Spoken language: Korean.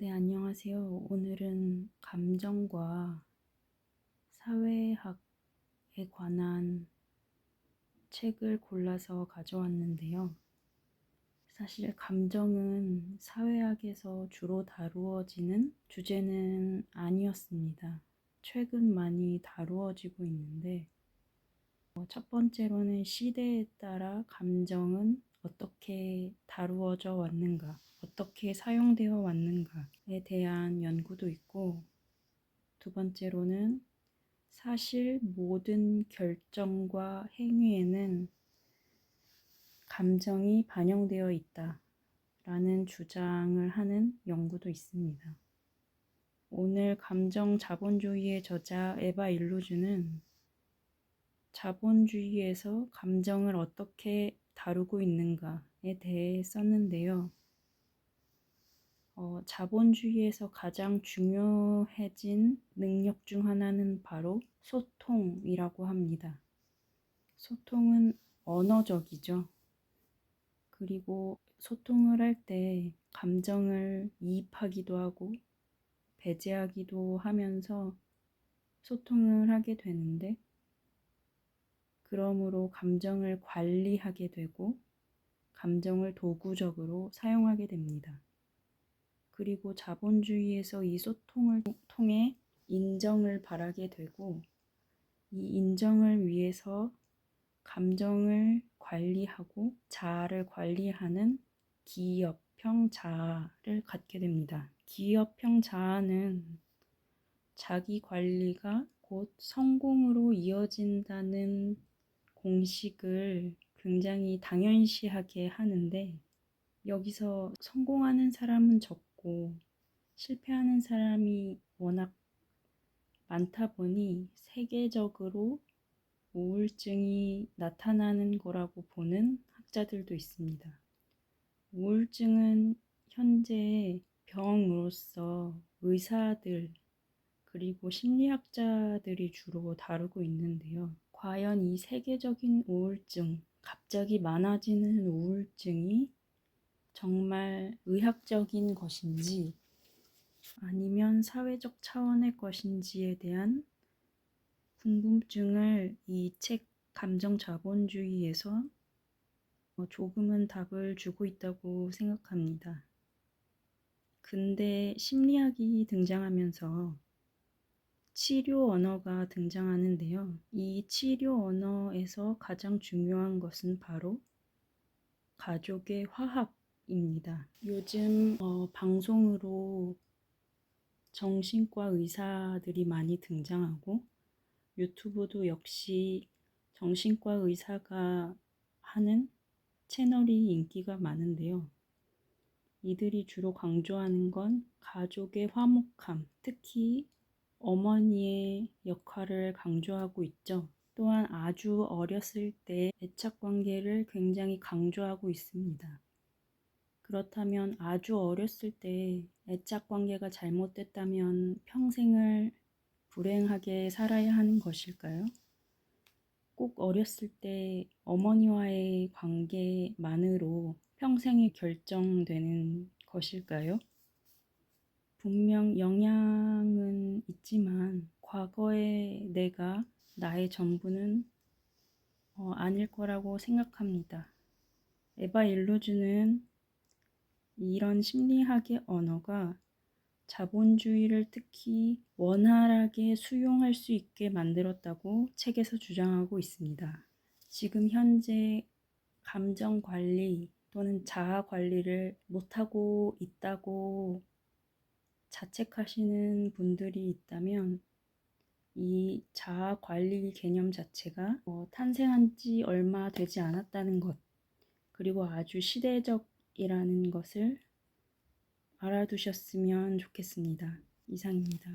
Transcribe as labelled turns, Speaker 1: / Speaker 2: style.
Speaker 1: 네, 안녕하세요. 오늘은 감정과 사회학에 관한 책을 골라서 가져왔는데요. 사실 감정은 사회학에서 주로 다루어지는 주제는 아니었습니다. 최근 많이 다루어지고 있는데, 어, 첫 번째로는 시대에 따라 감정은 어떻게 다루어져 왔는가, 어떻게 사용되어 왔는가에 대한 연구도 있고, 두 번째로는 사실 모든 결정과 행위에는 감정이 반영되어 있다 라는 주장을 하는 연구도 있습니다. 오늘 감정 자본주의의 저자 에바 일루즈는 자본주의에서 감정을 어떻게 다루고 있는가에 대해 썼는데요. 어, 자본주의에서 가장 중요해진 능력 중 하나는 바로 소통이라고 합니다. 소통은 언어적이죠. 그리고 소통을 할 때 감정을 이입하기도 하고 배제하기도 하면서 소통을 하게 되는데 그러므로 감정을 관리하게 되고 감정을 도구적으로 사용하게 됩니다. 그리고 자본주의에서 이 소통을 통해 인정을 바라게 되고 이 인정을 위해서 감정을 관리하고 자아를 관리하는 기업형 자아를 갖게 됩니다. 기업형 자아는 자기 관리가 곧 성공으로 이어진다는 공식을 굉장히 당연시하게 하는데 여기서 성공하는 사람은 적고 실패하는 사람이 워낙 많다 보니 세계적으로 우울증이 나타나는 거라고 보는 학자들도 있습니다. 우울증은 현재 병으로서 의사들 그리고 심리학자들이 주로 다루고 있는데요. 과연 이 세계적인 우울증, 갑자기 많아지는 우울증이 정말 의학적인 것인지 아니면 사회적 차원의 것인지에 대한 궁금증을 이 책 감정 자본주의에서 조금은 답을 주고 있다고 생각합니다. 근데 심리학이 등장하면서 치료 언어가 등장하는데요. 이 치료 언어에서 가장 중요한 것은 바로 가족의 화합 입니다. 요즘 어, 방송으로 정신과 의사들이 많이 등장하고 유튜브도 역시 정신과 의사가 하는 채널이 인기가 많은데요. 이들이 주로 강조하는 건 가족의 화목함, 특히 어머니의 역할을 강조하고 있죠. 또한 아주 어렸을 때 애착 관계를 굉장히 강조하고 있습니다. 그렇다면 아주 어렸을 때 애착 관계가 잘못됐다면 평생을 불행하게 살아야 하는 것일까요? 꼭 어렸을 때 어머니와의 관계만으로 평생이 결정되는 것일까요? 분명 영향은 있지만 과거의 내가 나의 전부는 어, 아닐 거라고 생각합니다. 에바 일루즈는 이런 심리학의 언어가 자본주의를 특히 원활하게 수용할 수 있게 만들었다고 책에서 주장하고 있습니다. 지금 현재 감정 관리 또는 자아 관리를 못하고 있다고 자책하시는 분들이 있다면 이 자아 관리 개념 자체가 어, 탄생한 지 얼마 되지 않았다는 것, 그리고 아주 시대적 이라는 것을 알아두셨으면 좋겠습니다. 이상입니다.